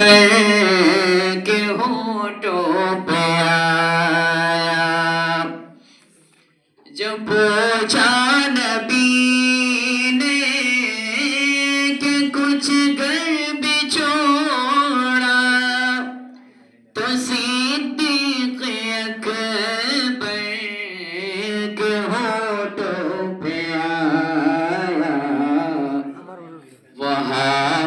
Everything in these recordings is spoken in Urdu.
کے ہونٹوں پہ جو پوچھا نبی نے کہ کچھ گھر بھی چھوڑا، تو صدیق اکبر کے ہونٹوں پہ آیا وہاں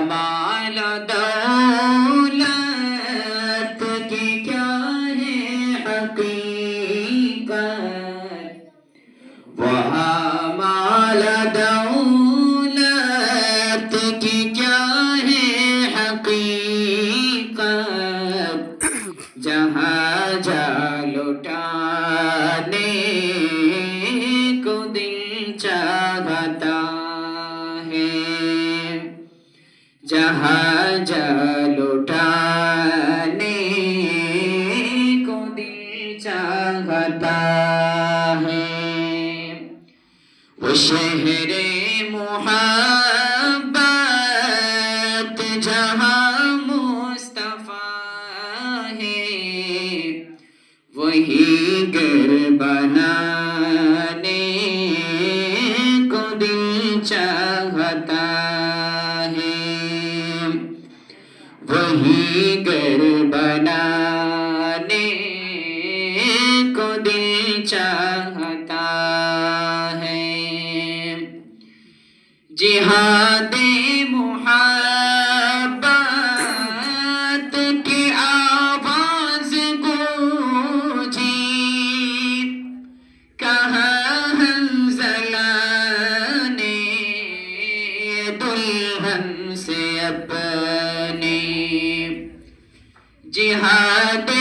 جہاں جا لٹانے کو دل چاہتا ہے جہاں چاہتا ہے۔ وہ شہر محبت جہاں مصطفیٰ ہے، وہی گر بنانے کو دل چاہتا ہے۔ وہی گر چاہتا ہے۔ جہاد محبت کی آواز گونجی کہاں حنزلہ نے دلہن سے اپنے۔ جہاد